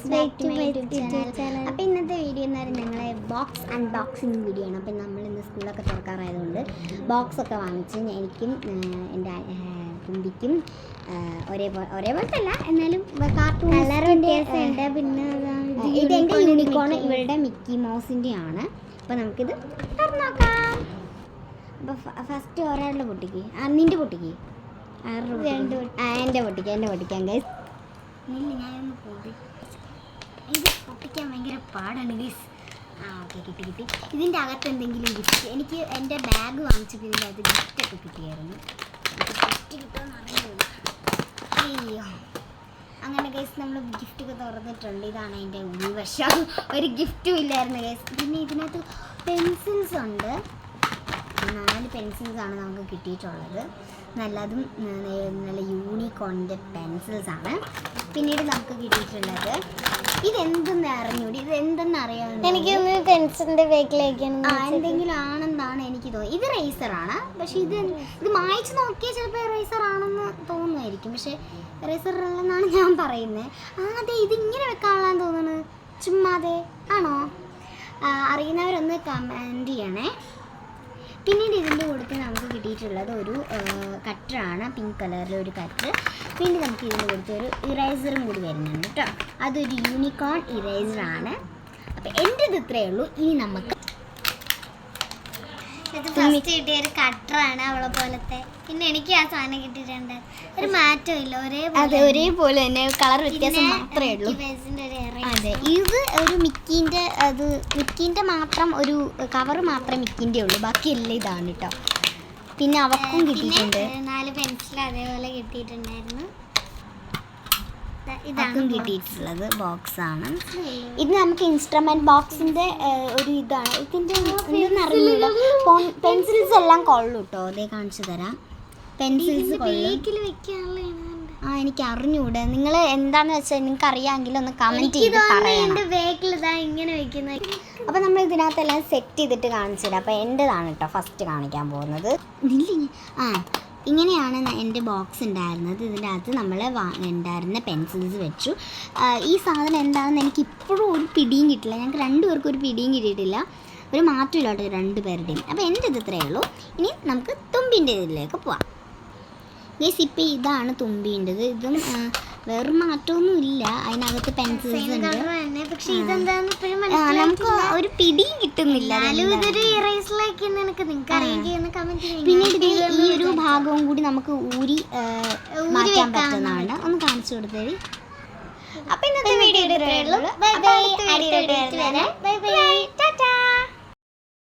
അപ്പോൾ ഇന്നത്തെ വീഡിയോ എന്ന് പറയുന്നത് ഞങ്ങളെ ബോക്സ് അൺബോക്സിങ് വീഡിയോ ആണ്. അപ്പം നമ്മൾ ഇന്ന് സ്കൂളൊക്കെ തുറക്കാറായതുകൊണ്ട് ബോക്സ് ഒക്കെ വാങ്ങിച്ച് എനിക്കും എന്റെ കുമ്പിക്കും ഒരേപോലെ ഒരേപോലത്തെ അല്ല എന്നാലും കാർട്ടൂൺ കളർ വ്യത്യാസമുണ്ട് പിന്നെ ഇത് എന്റെ യൂണിക്കോൺ ഇവളുടെ മിക്കി മൗസിന്റെ ആണ്. അപ്പോൾ നമുക്കിത് തുറന്ന് നോക്കാം. അപ്പോൾ ഫസ്റ്റ് ഒരാളുടെ പൊട്ടിക്ക് ആ നിന്റെ പൊട്ടിക്ക് എന്റെ പൊട്ടിക്ക് എന്റെ പൊട്ടിക്കാൻ ഗൈസ് ഇല്ല ഞാനൊന്ന് പോയി ഇത് പൊട്ടിക്കാൻ ഭയങ്കര പാടാണ് ഗൈസ് ആ ഓക്കെ കിട്ടി കിട്ടി. ഇതിന്റെ അകത്ത് എന്തെങ്കിലും ഗിഫ്റ്റ് എനിക്ക് എന്റെ ബാഗ് വാങ്ങിച്ചപ്പോൾ ഇതിന്റെ അകത്ത് ഗിഫ്റ്റ് ഒക്കെ കിട്ടിയായിരുന്നു. ഗിഫ്റ്റ് കിട്ടുമെന്ന് അറിയില്ല അയ്യോ. അങ്ങനെ ഗൈസ് നമ്മൾ ഗിഫ്റ്റൊക്കെ തുറന്നിട്ടുണ്ട്. ഇതാണ് അതിന്റെ ഉൾവശം. ഒരു ഗിഫ്റ്റും ഇല്ലായിരുന്നു ഗൈസ് പിന്നെ ഇതിനകത്ത് പെൻസിൽസ് ഉണ്ട്. നാല് പെൻസിൽസ് ആണ് നമുക്ക് കിട്ടിയിട്ടുള്ളത്. നല്ലതും നല്ല യൂണിക്കോണിന്റെ പെൻസിൽസ് ആണ്. പിന്നീട് നമുക്ക് കിട്ടിയിട്ടുള്ളത് ഇതെന്തെന്ന് അറിഞ്ഞൂടി? ഇത് എന്തെന്ന് അറിയാൻ എനിക്കൊന്ന് പെൻസിലിന്റെ ബാക്കിലേക്കാണ് ആ എന്തെങ്കിലും ആണെന്നാണ് എനിക്ക് തോന്നുന്നത്. ഇത് റേസർ ആണ്. പക്ഷെ ഇത് ഇത് മായിച്ച് നോക്കിയാൽ ചിലപ്പോൾ റേസർ ആണെന്ന് തോന്നുമായിരിക്കും. പക്ഷെ റേസർ അല്ലെന്നാണ് ഞാൻ പറയുന്നത്. ആ അതെ ഇത് ഇങ്ങനെ വെക്കാനുള്ളതെന്ന് തോന്നുന്നു. ചുമ്മാതെ ആണോ? അറിയുന്നവരൊന്ന് കമന്റ് ചെയ്യണേ. പിന്നീട് ഇതിന്റെ കൂടത്തിൽ നമുക്ക് കിട്ടിയിട്ടുള്ളത് ഒരു കട്ടറാണ് പിങ്ക് കളറിലെ ഒരു കട്ടർ പിന്നെ നമുക്ക് ഇതിന്റെ കൂടുതൽ ഒരു ഇറേസറും കൂടി വരുന്നുണ്ട് കേട്ടോ. അതൊരു യൂണിക്കോൺ ഇറേസറാണ് അപ്പം എന്റെ ഇത് ഇത്രയേ ഉള്ളൂ. ഇനി നമുക്ക് ഇത് ഫസ്റ്റ് കിട്ടിയ ഒരു കട്ടറാണ് അവളെ പോലത്തെ. പിന്നെ എനിക്ക് ആ സാധനം കിട്ടിയിട്ടുണ്ട്. ഒരു മാറ്റവും ഇല്ല ഒരേ അതെ ഒരേപോലെ തന്നെ. കളർ വ്യത്യാസം മാത്രമേ ഉള്ളൂ. അതെ ഇത് ഒരു മിക്കിന്റെ അത് മിക്കിന്റെ മാത്രം ഒരു കവർ മാത്രമേ മിക്കിന്റെ ഉള്ളൂ. ബാക്കി എല്ലാം ഇതാണ് കേട്ടോ പിന്നെ അവക്കും കിട്ടിയിട്ടുണ്ട്. നാല് പെൻസിൽ അതേപോലെ കിട്ടിയിട്ടുണ്ടായിരുന്നു. ഇതാക്കും ഇതാണ് കിട്ടിയിട്ടുള്ളത് ബോക്സ് ആണ്. ഇത് നമുക്ക് ഇൻസ്ട്രുമെന്റ് ബോക്സിന്റെ ഒരു ഇതാണ്. ഇതിന്റെ അറിയില്ല പെൻസിൽസ് എല്ലാം കൊള്ളു കേട്ടോ അതേ കാണിച്ചു തരാം. പെൻസിൽസ് കൊള്ളും. ആ എനിക്ക് അറിഞ്ഞൂടെ നിങ്ങൾ എന്താന്ന് വെച്ചാൽ നിങ്ങൾക്ക് അറിയാമെങ്കിൽ ഒന്ന് കമന്റ് ചെയ്ത് പറയണം. ബേക്കിൽ ഇതാ ഇങ്ങനെ വെക്കുന്നത് അപ്പോൾ നമ്മൾ ഇതിനകത്തെല്ലാം സെറ്റ് ചെയ്തിട്ട് കാണിച്ചില്ല അപ്പോൾ എന്റെതാണ് കേട്ടോ ഫസ്റ്റ് കാണിക്കാൻ പോകുന്നത്. ആ ഇങ്ങനെയാണ് എന്റെ ബോക്സ് ഉണ്ടായിരുന്നത്. ഇതിന്റെ അകത്ത് നമ്മൾ ഉണ്ടായിരുന്ന പെൻസിൽസ് വെച്ചു. ഈ സാധനം എന്താണെന്ന് എനിക്ക് ഇപ്പോഴും ഒരു പിടിയും കിട്ടില്ല. ഞങ്ങൾക്ക് രണ്ടുപേർക്കും ഒരു പിടിയും കിട്ടിയിട്ടില്ല. ഒരു മാറ്റമില്ല കേട്ടോ രണ്ട് പേരുടെയും അപ്പോൾ എന്റെ ഇത് ഇത്രയേ ഉള്ളൂ. ഇനി നമുക്ക് തുമ്പിന്റെ ഇതിലേക്ക് പോവാം. ഗേസ് ഇപ്പം ഇതാണ് തുമ്പീന്റെത്. ഇതും വേറെ മാറ്റമൊന്നും ഇല്ല. അതിനകത്ത് പെൻസിൽസ് ഉണ്ട്. നമുക്ക് ഒരു പിടിയും കിട്ടുന്നില്ല പിന്നീട് ഈ ഒരു ഭാഗവും കൂടി നമുക്ക് ഊരി മാറ്റാൻ. പറ്റുന്നതാണ്. ഒന്ന് കാണിച്ചു കൊടുത്തേ. അപ്പൊ ഇന്നത്തെ video bye bye. Bye bye.